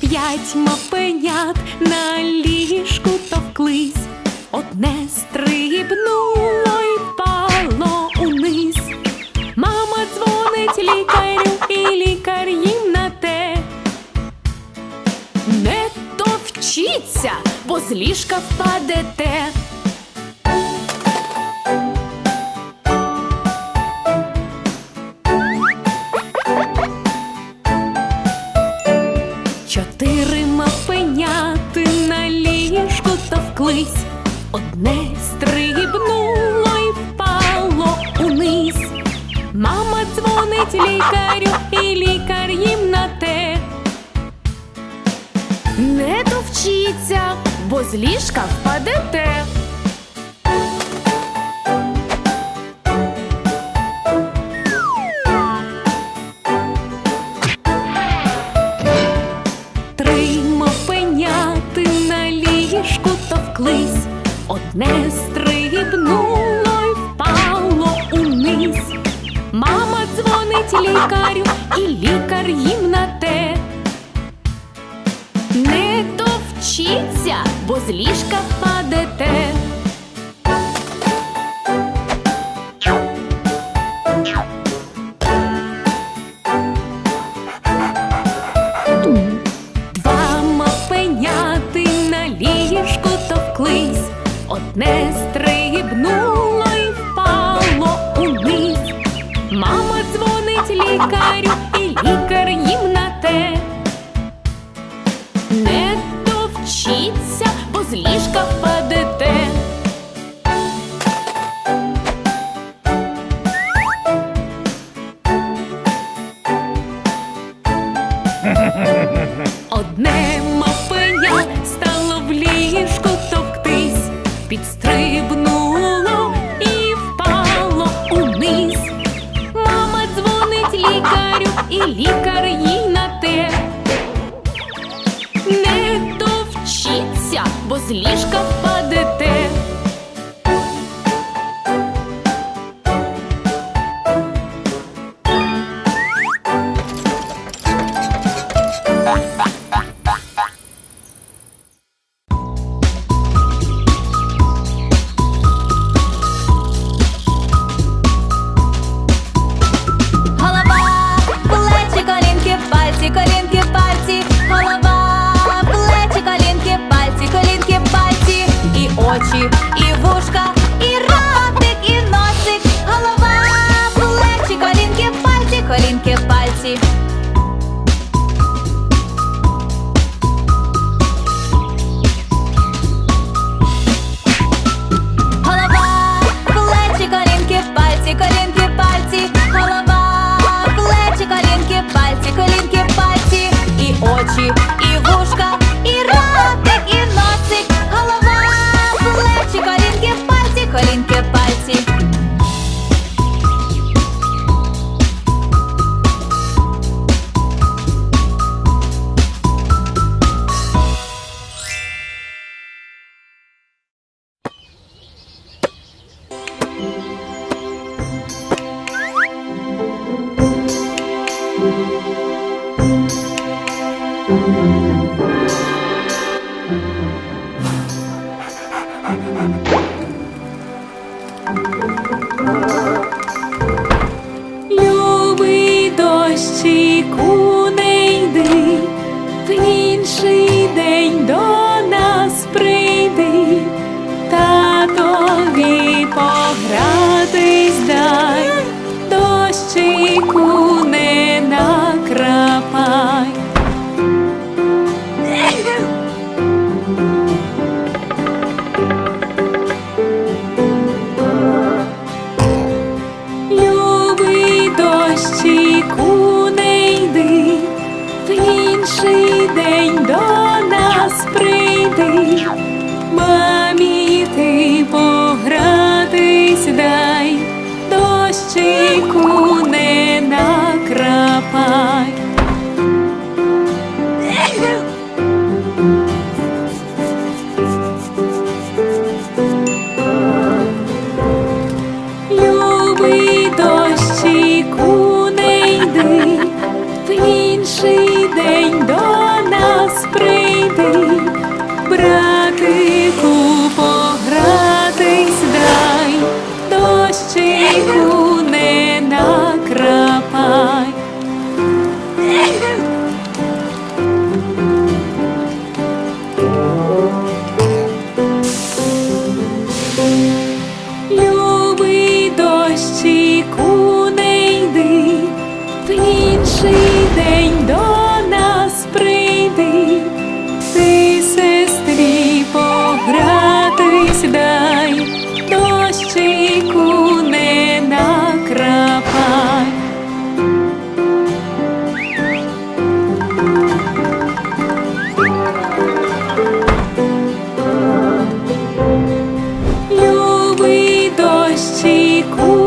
П'ять мавпенят на ліжку товклись, одне стрибнуло товчіться, бо з ліжка впадете. Чотири мавпеняти на ліжку товклись, одне стрибнуло й впало униз. Мама дзвонить лікарю, і лікар їм товчіться, бо з ліжка впадете. Три мавпеняти на ліжку товклись, одне стрибнуло й впало униз. Мама дзвонить лікарю, і лікар їм товчіться, бо з ліжка впадете. Два мавпеняти на ліжку товклись, одне стрибнуло й впало униз. Мама дзвонить лікарю, і з ліжка впав. cool. cool.